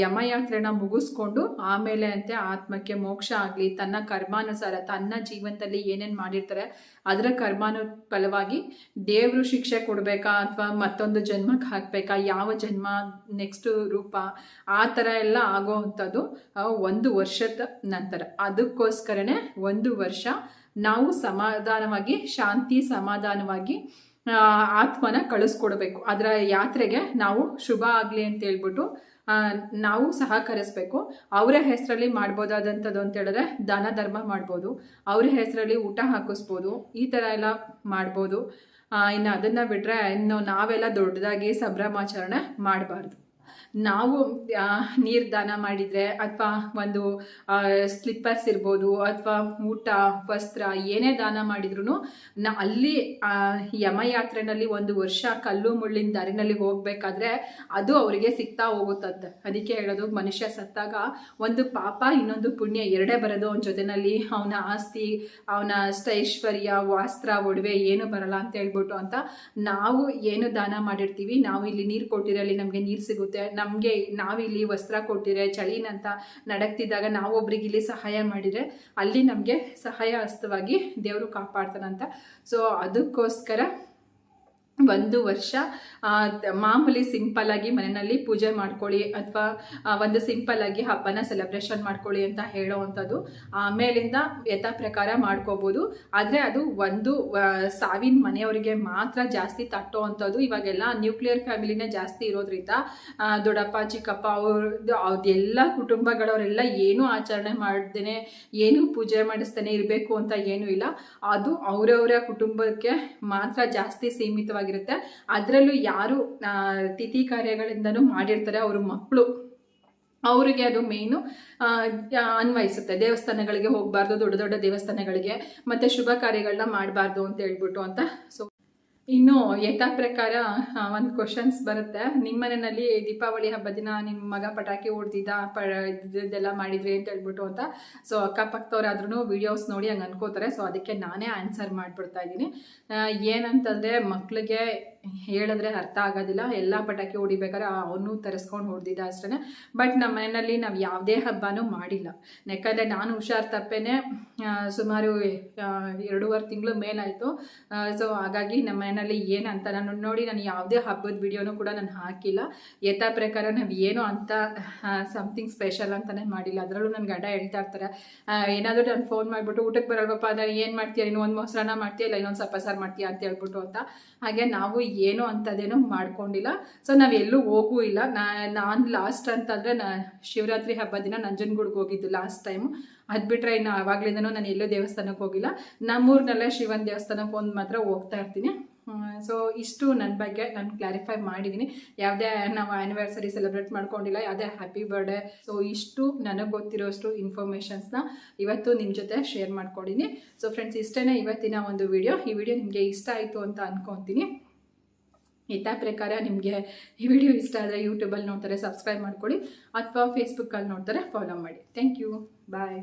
ಯಮಯಾತ್ರೆನ ಮುಗಿಸ್ಕೊಂಡು ಆಮೇಲೆ ಅಂತೆ ಆತ್ಮಕ್ಕೆ ಮೋಕ್ಷ ಆಗಲಿ, ತನ್ನ ಕರ್ಮಾನುಸಾರ, ತನ್ನ ಜೀವನದಲ್ಲಿ ಏನೇನು ಮಾಡಿರ್ತಾರೆ, ಅದರ ಕರ್ಮಾನು ಫಲವಾಗಿ ದೇವರು ಶಿಕ್ಷೆ ಕೊಡಬೇಕಾ ಅಥವಾ ಮತ್ತೊಂದು ಜನ್ಮಕ್ಕೆ ಹಾಕಬೇಕಾ, ಯಾವ ಜನ್ಮ, ನೆಕ್ಸ್ಟ್ ರೂಪ, ಆ ಥರ ಎಲ್ಲ ಆಗೋ ಅಂಥದ್ದು ಒಂದು ವರ್ಷದ ನಂತರ. ಅದಕ್ಕೋಸ್ಕರನೇ ಒಂದು ವರ್ಷ ನಾವು ಸಮಾಧಾನವಾಗಿ, ಶಾಂತಿ, ಸಮಾಧಾನವಾಗಿ ಆತ್ಮನ ಕಳಿಸ್ಕೊಡ್ಬೇಕು. ಅದರ ಯಾತ್ರೆಗೆ ನಾವು ಶುಭ ಆಗಲಿ ಅಂತ ಹೇಳ್ಬಿಟ್ಟು ನಾವು ಸಹಕರಿಸ್ಬೇಕು. ಅವರ ಹೆಸರಲ್ಲಿ ಮಾಡ್ಬೋದಾದಂಥದ್ದು ಅಂತ ಹೇಳಿದ್ರೆ ದಾನ ಧರ್ಮ ಮಾಡ್ಬೋದು. ಅವ್ರ ಹೆಸರಲ್ಲಿ ಊಟ ಹಾಕಿಸ್ಬೋದು. ಈ ಥರ ಎಲ್ಲ ಮಾಡ್ಬೋದು. ಇನ್ನು ಅದನ್ನು ಬಿಟ್ಟರೆ ಇನ್ನು ನಾವೆಲ್ಲ ದೊಡ್ಡದಾಗಿ ಸಂಭ್ರಮಾಚರಣೆ ಮಾಡಬಾರ್ದು. ನಾವು ನೀರು ದಾನ ಮಾಡಿದರೆ ಅಥವಾ ಒಂದು ಸ್ಲಿಪ್ಪರ್ಸ್ ಇರ್ಬೋದು ಅಥವಾ ಊಟ, ವಸ್ತ್ರ ಏನೇ ದಾನ ಮಾಡಿದ್ರು ನ, ಅಲ್ಲಿ ಯಮಯಾತ್ರೆನಲ್ಲಿ ಒಂದು ವರ್ಷ ಕಲ್ಲು ಮುಳ್ಳಿನ ದಾರಿನಲ್ಲಿ ಹೋಗಬೇಕಾದ್ರೆ ಅದು ಅವರಿಗೆ ಸಿಗ್ತಾ ಹೋಗುತ್ತಂತೆ. ಅದಕ್ಕೆ ಹೇಳೋದು ಮನುಷ್ಯ ಸತ್ತಾಗ ಒಂದು ಪಾಪ, ಇನ್ನೊಂದು ಪುಣ್ಯ ಎರಡೇ ಬರೋದು ಅವನ ಜೊತೆನಲ್ಲಿ. ಅವನ ಆಸ್ತಿ, ಅವನ ಐಶ್ವರ್ಯ, ವಾಸ್ತ್ರ, ಒಡವೆ ಏನು ಬರಲ್ಲ ಅಂತ ಹೇಳ್ಬಿಟ್ಟು ಅಂತ ನಾವು ಏನು ದಾನ ಮಾಡಿರ್ತೀವಿ, ನಾವು ಇಲ್ಲಿ ನೀರು ಕೊಟ್ಟಿರಲ್ಲಿ ನಮಗೆ ನೀರು ಸಿಗುತ್ತೆ. ನಮಗೆ ನಾವಿಲ್ಲಿ ವಸ್ತ್ರ ಕೊಟ್ಟಿರೆ ಚಳಿನಂತ ನಡಕ್ತಿದ್ದಾಗ ನಾವೊಬ್ರಿಗೆ ಇಲ್ಲಿ ಸಹಾಯ ಮಾಡಿದರೆ ಅಲ್ಲಿ ನಮಗೆ ಸಹಾಯ ಹಸ್ತವಾಗಿ ದೇವರು ಕಾಪಾಡ್ತಾನಂತ. ಸೊ ಅದಕ್ಕೋಸ್ಕರ ಒಂದು ವರ್ಷ ಮಾಮೂಲಿ ಸಿಂಪಲ್ ಆಗಿ ಮನೆಯಲ್ಲಿ ಪೂಜೆ ಮಾಡ್ಕೊಳ್ಳಿ ಅಥವಾ ಒಂದು ಸಿಂಪಲ್ ಆಗಿ ಹಬ್ಬನ ಸೆಲೆಬ್ರೇಷನ್ ಮಾಡ್ಕೊಳ್ಳಿ ಅಂತ ಹೇಳೋವಂಥದ್ದು. ಆಮೇಲಿಂದ ಯಥಾ ಪ್ರಕಾರ ಮಾಡ್ಕೋಬೋದು. ಆದರೆ ಅದು ಒಂದು ಸಾವಿನ ಮನೆಯವರಿಗೆ ಮಾತ್ರ ಜಾಸ್ತಿ ತಟ್ಟೋ ಅಂಥದ್ದು ಇವಾಗೆಲ್ಲ ನ್ಯೂಕ್ಲಿಯರ್ ಫ್ಯಾಮಿಲಿನೇ ಜಾಸ್ತಿ ಇರೋದ್ರಿಂದ ದೊಡ್ಡಪ್ಪ, ಚಿಕ್ಕಪ್ಪ ಅವ್ರದ್ದು ಅದೆಲ್ಲ ಕುಟುಂಬಗಳವರೆಲ್ಲ ಏನೂ ಆಚರಣೆ ಮಾಡ್ದೇನೆ, ಏನೂ ಪೂಜೆ ಮಾಡಿಸ್ತಾನೆ ಇರಬೇಕು ಅಂತ ಏನೂ ಇಲ್ಲ. ಅದು ಅವರವರ ಕುಟುಂಬಕ್ಕೆ ಮಾತ್ರ ಜಾಸ್ತಿ ಸೀಮಿತವಾಗಿರುತ್ತೆ ಅದರಲ್ಲೂ ಯಾರು ತಿಥಿ ಕಾರ್ಯಗಳಿಂದನೂ ಮಾಡಿರ್ತಾರೆ ಅವ್ರ ಮಕ್ಕಳು ಅವರಿಗೆ ಅದು ಮೇಯ್ನು ಅನ್ವಯಿಸುತ್ತೆ. ದೇವಸ್ಥಾನಗಳಿಗೆ ಹೋಗಬಾರ್ದು, ದೊಡ್ಡ ದೊಡ್ಡ ದೇವಸ್ಥಾನಗಳಿಗೆ, ಮತ್ತು ಶುಭ ಕಾರ್ಯಗಳನ್ನ ಮಾಡಬಾರ್ದು ಅಂತ ಹೇಳ್ಬಿಟ್ಟು ಅಂತ ಸೊ ಇನ್ನು ಯಥಾ ಪ್ರಕಾರ ಒಂದು ಕ್ವಶನ್ಸ್ ಬರುತ್ತೆ. ನಿಮ್ಮ ಮನೆಯಲ್ಲಿ ದೀಪಾವಳಿ ಹಬ್ಬದ ದಿನ ನಿಮ್ಮ ಮಗ ಪಟಾಕಿ ಹೊಡ್ದಿದ್ದ ಪ ಇದೆಲ್ಲ ಮಾಡಿದ್ರಿ ಅಂತ ಹೇಳ್ಬಿಟ್ಟು ಅಂತ. ಸೊ ಅಕ್ಕಪಕ್ಕದವ್ರಾದ್ರೂ ವೀಡಿಯೋಸ್ ನೋಡಿ ಹಂಗೆ ಅನ್ಕೋತಾರೆ. ಸೊ ಅದಕ್ಕೆ ನಾನೇ ಆನ್ಸರ್ ಮಾಡಿಬಿಡ್ತಾ ಇದ್ದೀನಿ. ಏನಂತಂದರೆ ಮಕ್ಕಳಿಗೆ ಹೇಳಿದ್ರೆ ಅರ್ಥ ಆಗೋದಿಲ್ಲ. ಎಲ್ಲ ಪಟಾಕಿ ಹೊಡಿಬೇಕಾದ್ರೆ ಅವನು ತರಿಸ್ಕೊಂಡು ಹೊಡೆದಿದ್ದ ಅಷ್ಟೇ ಬಟ್ ನಮ್ಮ ಮನೆಯಲ್ಲಿ ನಾವು ಯಾವುದೇ ಹಬ್ಬನೂ ಮಾಡಿಲ್ಲ. ಯಾಕಂದರೆ ನಾನು ಹುಷಾರು ತಪ್ಪೇನೆ. ಸುಮಾರು ಎರಡೂವರೆ ತಿಂಗಳು ಮೇಲಾಯಿತು. ಸೊ ಹಾಗಾಗಿ ನಮ್ಮ ಮನೆಯಲ್ಲಿ ಏನಂತ ನಾನು ನೋಡಿ ನಾನು ಯಾವುದೇ ಹಬ್ಬದ ವಿಡಿಯೋನೂ ಕೂಡ ನಾನು ಹಾಕಿಲ್ಲ. ಯಥಾ ಪ್ರಕಾರ ನಾವು ಏನು ಅಂತ ಸಮಥಿಂಗ್ ಸ್ಪೆಷಲ್ ಅಂತಲೇ ಮಾಡಿಲ್ಲ. ಅದರಲ್ಲೂ ನನ್ನ ಗಂಡ ಹೇಳ್ತಾ ಇರ್ತಾರೆ. ಏನಾದರೂ ನಾನು ಫೋನ್ ಮಾಡಿಬಿಟ್ಟು ಊಟಕ್ಕೆ ಬರಲ್ವಪ್ಪ ಅಂದರೆ ಏನು ಮಾಡ್ತೀಯ? ಇನ್ನೊಂದು ಮೊಸರನ್ನ ಮಾಡ್ತೀಯ ಇಲ್ಲ ಇನ್ನೊಂದು ಸಪ್ಪ ಸಾರು ಮಾಡ್ತೀಯ ಅಂತ ಹೇಳ್ಬಿಟ್ಟು ಅಂತ. ಹಾಗೆ ನಾವು ಏನೋ ಅಂಥದ್ದೇನು ಮಾಡ್ಕೊಂಡಿಲ್ಲ. ಸೊ ನಾವು ಎಲ್ಲೂ ಹೋಗೂ ಇಲ್ಲ. ನಾನು ಲಾಸ್ಟ್ ಅಂತಂದರೆ ನಾ, ಶಿವರಾತ್ರಿ ಹಬ್ಬ ದಿನ ನಂಜನಗೂಡ್ಗೆ ಹೋಗಿದ್ದು ಲಾಸ್ಟ್ ಟೈಮು ಅದು ಬಿಟ್ಟರೆ ಇನ್ನು ಆವಾಗಲಿಂದನೂ ನಾನು ಎಲ್ಲೂ ದೇವಸ್ಥಾನಕ್ಕೆ ಹೋಗಿಲ್ಲ. ನಮ್ಮೂರಿನಲ್ಲೇ ಶಿವನ ದೇವಸ್ಥಾನಕ್ಕೆ ಒಂದು ಮಾತ್ರ ಹೋಗ್ತಾ ಇರ್ತೀನಿ. ಸೊ ಇಷ್ಟು ನನ್ನ ಬಗ್ಗೆ ನಾನು ಕ್ಲಾರಿಫೈ ಮಾಡಿದ್ದೀನಿ ಯಾವುದೇ ನಾವು ಆ್ಯನಿವರ್ಸರಿ ಸೆಲೆಬ್ರೇಟ್ ಮಾಡ್ಕೊಂಡಿಲ್ಲ, ಯಾವುದೇ ಹ್ಯಾಪಿ ಬರ್ಡೇ ಸೊ ಇಷ್ಟು ನನಗೆ ಗೊತ್ತಿರೋಷ್ಟು ಇನ್ಫಾರ್ಮೇಷನ್ಸ್ನ ಇವತ್ತು ನಿಮ್ಮ ಜೊತೆ ಶೇರ್ ಮಾಡ್ಕೊಂಡಿನಿ. ಸೊ ಫ್ರೆಂಡ್ಸ್ ಇಷ್ಟೇ ಇವತ್ತಿನ ಒಂದು ವಿಡಿಯೋ ಈ ವಿಡಿಯೋ ನಿಮಗೆ ಇಷ್ಟ ಆಯಿತು ಅಂತ ಅನ್ಕೊತೀನಿ. ಇತ್ತ ಪ್ರಕಾರ ನಿಮಗೆ ಈ ವಿಡಿಯೋ ಇಷ್ಟ ಆದರೆ ಯೂಟ್ಯೂಬಲ್ಲಿ ನೋಡ್ತಾರೆ ಸಬ್ಸ್ಕ್ರೈಬ್ ಮಾಡ್ಕೊಳ್ಳಿ. ಅಥವಾ ಫೇಸ್ಬುಕ್ಕಲ್ಲಿ ನೋಡ್ತಾರೆ ಫಾಲೋ ಮಾಡಿ. Thank you bye